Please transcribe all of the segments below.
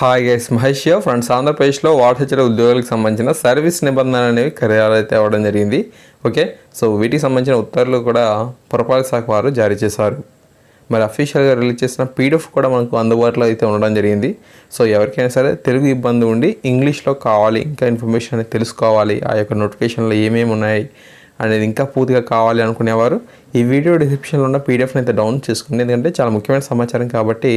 Hi guys Mahesh friends ఆంధ్రప్రదేశ్లో water ఉద్యోగులకు సంబంధించిన సర్వీస్ నిబంధనలు అనేవి కార్యాలయం అయితే అవ్వడం జరిగింది. ఓకే సో వీటికి సంబంధించిన ఉత్తర్వులు కూడా పురపాలక శాఖ వారు జారీ చేశారు. మరి అఫీషియల్గా రిలీజ్ చేసిన పీడిఎఫ్ కూడా మనకు అందుబాటులో అయితే ఉండడం జరిగింది. సో ఎవరికైనా సరే తెలుగు ఇబ్బంది ఉండి ఇంగ్లీష్లో కావాలి ఇంకా ఇన్ఫర్మేషన్ అనేది తెలుసుకోవాలి. ఆ యొక్క నోటిఫికేషన్లో ఏమేమి ఉన్నాయి అనేది ఇంకా పూర్తిగా కావాలి అనుకునేవారు. ఈ వీడియో డిస్క్రిప్షన్లో ఉన్న పీడిఎఫ్ని అయితే డౌన్ చేసుకోండి. ఎందుకంటే చాలా ముఖ్యమైన సమాచారం కాబట్టి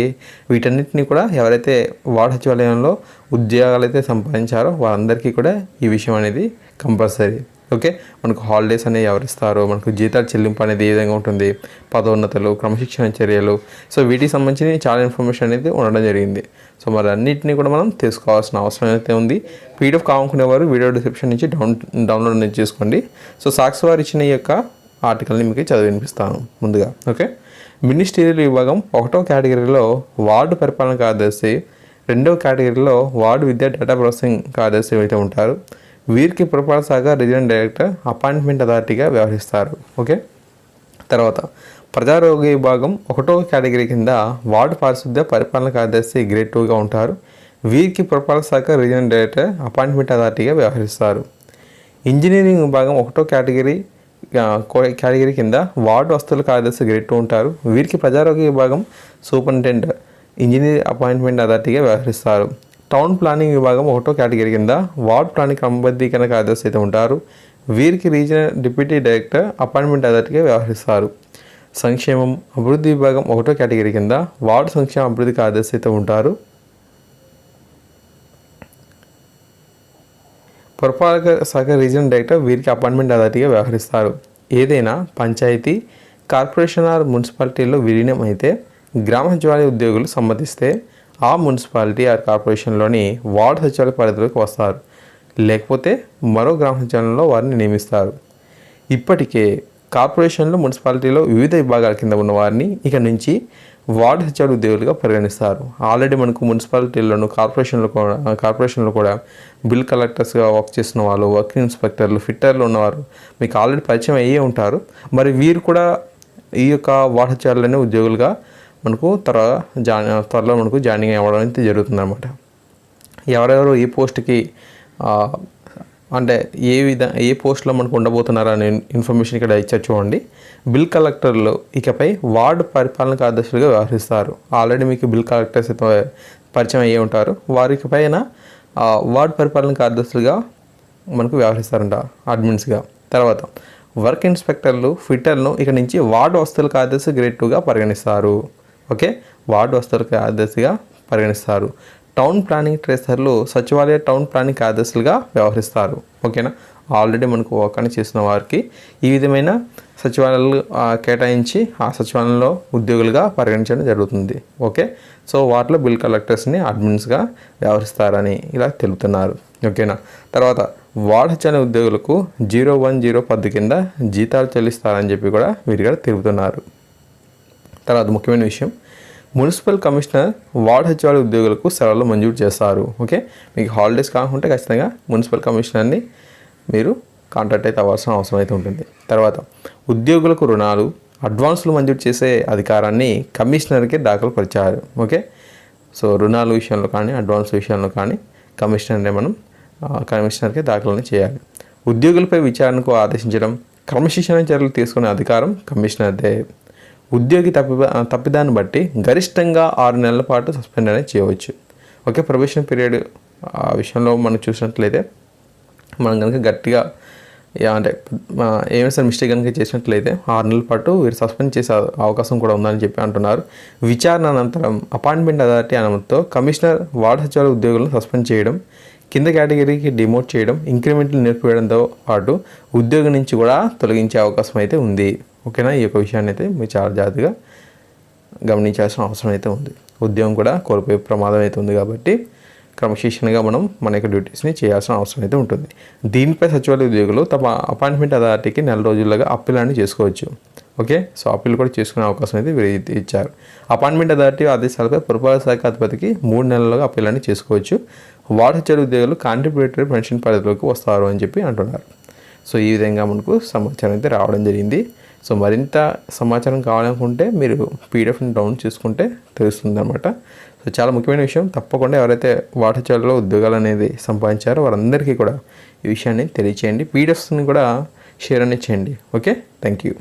వీటన్నిటిని కూడా ఎవరైతే వార్డ్ సచివాలయంలో ఉద్యోగాలు అయితే సంపాదించారో వారందరికీ కూడా ఈ విషయం అనేది కంపల్సరీ ఓకే? మనకు హాలిడేస్ అనేవి ఎవరిస్తారు మనకు జీతాల చెల్లింపు అనేది ఏ విధంగా ఉంటుంది పదోన్నతలు క్రమశిక్షణ చర్యలు. సో వీటికి సంబంధించి చాలా ఇన్ఫర్మేషన్ అనేది ఉండడం జరిగింది. సో మరి అన్నింటినీ కూడా మనం తెలుసుకోవాల్సిన అవసరం అయితే ఉంది. పీడిఎఫ్ కావాలనుకునేవారు వీడియో డిస్క్రిప్షన్ నుంచి డౌన్ డౌన్లోడ్ అనేది చేసుకోండి. సో సాక్స్ వారు ఇచ్చిన ఈ యొక్క ఆర్టికల్ని మీకు చదివి వినిపిస్తాను ముందుగా. ఓకే? మినిస్టీరియల్ విభాగం ఒకటో కేటగిరీలో వార్డు పరిపాలన కార్యదర్శి రెండవ కేటగిరీలో వార్డు విద్యా డేటా ప్రాసెసింగ్ కార్యదర్శి అయితే ఉంటారు వీరికి పురపాలక శాఖ రీజనల్ డైరెక్టర్ అపాయింట్మెంట్ అథారిటీగా వ్యవహరిస్తారు. ఓకే? తర్వాత ప్రజారోగ్య విభాగం ఒకటో కేటగిరీ కింద వార్డు పారిశుద్ధ్య పరిపాలన కార్యదర్శి గ్రేడ్ టూగా ఉంటారు. వీరికి పురపాలక శాఖ రీజనల్ డైరెక్టర్ అపాయింట్మెంట్ అథారిటీగా వ్యవహరిస్తారు. ఇంజనీరింగ్ విభాగం ఒకటో కేటగిరీ కేటగిరీ కింద వార్డు వస్తువుల కార్యదర్శి గ్రేడ్ టూ ఉంటారు. వీరికి ప్రజారోగ్య విభాగం సూపరింటెండెంట్ ఇంజనీర్ అపాయింట్మెంట్ అథారిటీగా వ్యవహరిస్తారు. టౌన్ ప్లానింగ్ విభాగం ఒకటో కేటగిరీ కింద వార్డ్ ప్లానింగ్ క్రమబద్ధీకరణ కార్యదర్శి అయితే ఉంటారు. వీరికి రీజనల్ డిప్యూటీ డైరెక్టర్ అపాయింట్మెంట్ అథారిటీగా వ్యవహరిస్తారు. సంక్షేమం అభివృద్ధి విభాగం ఒకటో కేటగిరీ కింద వార్డు సంక్షేమ అభివృద్ధి కార్యదర్శి అయితే ఉంటారు. పురపాలక శాఖ రీజనల్ డైరెక్టర్ వీరికి అపాయింట్మెంట్ అథారిటీగా వ్యవహరిస్తారు. ఏదైనా పంచాయతీ కార్పొరేషన్ ఆర్ మున్సిపాలిటీలో విలీనం అయితే గ్రామ సచివాలయ ఉద్యోగులు సమ్మతిస్తే ఆ మున్సిపాలిటీ ఆర్ కార్పొరేషన్లోని వార్డు సచివాలయ పరిధిలోకి వస్తారు. లేకపోతే మరో గ్రామ సచివాలయంలో వారిని నియమిస్తారు. ఇప్పటికే కార్పొరేషన్లో మున్సిపాలిటీలో వివిధ విభాగాల కింద ఉన్న వారిని ఇక నుంచి వార్డు సచివాలయ ఉద్యోగులుగా పరిగణిస్తారు. ఆల్రెడీ మనకు మున్సిపాలిటీల్లోనూ కార్పొరేషన్లో కూడా కార్పొరేషన్లో కూడా బిల్ కలెక్టర్స్గా వర్క్ చేస్తున్న వాళ్ళు వర్కింగ్ ఇన్స్పెక్టర్లు ఫిట్టర్లు ఉన్నవారు మీకు ఆల్రెడీ పరిచయం అయ్యే ఉంటారు. మరి వీరు కూడా ఈ యొక్క వార్డు సచివాలయంలోనే ఉద్యోగులుగా మనకు త్వర జా త్వరలో మనకు జాయినింగ్ అవ్వడం అయితే జరుగుతుందన్నమాట. ఎవరెవరు ఈ పోస్ట్కి అంటే ఏ విధ ఏ పోస్ట్లో మనకు ఉండబోతున్నారు అనే ఇన్ఫర్మేషన్ ఇక్కడ ఇచ్చారు చూడండి. బిల్ కలెక్టర్లు ఇకపై వార్డు పరిపాలన కార్యదర్శులుగా వ్యవహరిస్తారు. ఆల్రెడీ మీకు బిల్ కలెక్టర్స్ పరిచయం అయ్యే ఉంటారు. వారికి పైన వార్డు పరిపాలన కార్యదర్శులుగా మనకు వ్యవహరిస్తారంట అడ్మిన్స్గా. తర్వాత వర్క్ ఇన్స్పెక్టర్లు ఫిట్టర్లను ఇక నుంచి వార్డు వస్తువుల కార్యదర్శి గ్రేడ్ టూగా పరిగణిస్తారు. ఓకే? వార్డు వస్తారు కార్యదర్శిగా పరిగణిస్తారు. టౌన్ ప్లానింగ్ ట్రేసర్లు సచివాలయ టౌన్ ప్లానింగ్ కార్యదర్శులుగా వ్యవహరిస్తారు. ఓకేనా? ఆల్రెడీ మనకు వర్క్ చేసిన వారికి ఈ విధమైన సచివాలయాలు కేటాయించి ఆ సచివాలయంలో ఉద్యోగులుగా పరిగణించడం జరుగుతుంది. ఓకే? సో వాటిలో బిల్ కలెక్టర్స్ని అడ్మిన్స్గా వ్యవహరిస్తారని ఇలా తెలుపుతున్నారు. ఓకేనా? తర్వాత వార్డ్ సచివాలయ ఉద్యోగులకు జీరో వన్ జీరో పద్దు కింద జీతాలు చెల్లిస్తారని చెప్పి కూడా వీరు కూడా తెలుపుతున్నారు. తర్వాత ముఖ్యమైన విషయం. మున్సిపల్ కమిషనర్ వార్డ్ హెచ్ఆర్ ఉద్యోగులకు సెలవులు మంజూరు చేస్తారు ఓకే? మీకు హాలిడేస్ కాకుంటే ఖచ్చితంగా మున్సిపల్ కమిషనర్ని మీరు కాంటాక్ట్ అయితే అవ్వాల్సిన అవసరం అయితే ఉంటుంది. తర్వాత ఉద్యోగులకు రుణాలు అడ్వాన్సులు మంజూరు చేసే అధికారాన్ని కమిషనర్కే దాఖలు పరిచారు. ఓకే? సో రుణాల విషయంలో కానీ అడ్వాన్స్ విషయంలో కానీ కమిషనర్నే మనం కమిషనర్కే కమిషనర్కి దాఖలు చేయాలి. ఉద్యోగులపై విచారణకు ఆదేశించడం క్రమశిక్షణ చర్యలు తీసుకునే అధికారం కమిషనర్దే. ఉద్యోగి తప్పి తప్పిదాన్ని బట్టి గరిష్టంగా ఆరు నెలల పాటు సస్పెండ్ అనేది చేయవచ్చు. ఓకే ప్రొబేషన్ పీరియడ్ ఆ విషయంలో మనం చూసినట్లయితే మనం కనుక గట్టిగా అంటే ఏమైనా సరే మిస్టేక్ కనుక చేసినట్లయితే ఆరు నెలల పాటు వీరు సస్పెండ్ చేసే అవకాశం కూడా ఉందని చెప్పి అంటున్నారు. విచారణ అనంతరం అపాయింట్మెంట్ అథారిటీ అనుమతితో కమిషనర్ వార్డు సచివాలయ ఉద్యోగులను సస్పెండ్ చేయడం కింద కేటగిరీకి డిమోట్ చేయడం ఇంక్రిమెంట్లు నిలిపివేయడంతో పాటు ఉద్యోగం నుంచి కూడా తొలగించే అవకాశం అయితే ఉంది. ఓకేనా? ఈ యొక్క విషయాన్ని అయితే మీరు చాలా జాగ్రత్తగా గమనించాల్సిన అవసరం అయితే ఉంది. ఉద్యోగం కూడా కోల్పోయే ప్రమాదం అయితే ఉంది కాబట్టి క్రమశిక్షణగా మనం మన యొక్క డ్యూటీస్ని చేయాల్సిన అవసరం అయితే ఉంటుంది. దీనిపై సచివాలయ ఉద్యోగులు తమ అపాయింట్మెంట్ అథారిటీకి నెల రోజుల్లోగా అప్పీల్ అని చేసుకోవచ్చు. ఓకే? సో అప్పీల్ కూడా చేసుకునే అవకాశం అయితే వీరు ఇచ్చారు. అపాయింట్మెంట్ అథారిటీ ఆదేశాలపై పురపాలక శాఖ అధిపతికి మూడు నెలలుగా అని చేసుకోవచ్చు. వార్డు సచివాలయ ఉద్యోగులు కాంట్రిబ్యూటరీ పెన్షన్ పరిధిలోకి వస్తారు అని చెప్పి అంటున్నారు. సో ఈ విధంగా మనకు సమాచారం అయితే రావడం జరిగింది. సో మరింత సమాచారం కావాలనుకుంటే మీరు పీడిఎఫ్ని డౌన్ చేసుకుంటే తెలుస్తుంది అనమాట సో చాలా ముఖ్యమైన విషయం తప్పకుండా ఎవరైతే వాటర్ చాలలో ఉద్యోగాలు అనేది సంపాదించారో వారందరికీ కూడా ఈ విషయాన్ని తెలియచేయండి. పీడిఎఫ్స్ని కూడా షేర్ అనేది చేయండి. ఓకే? Thank you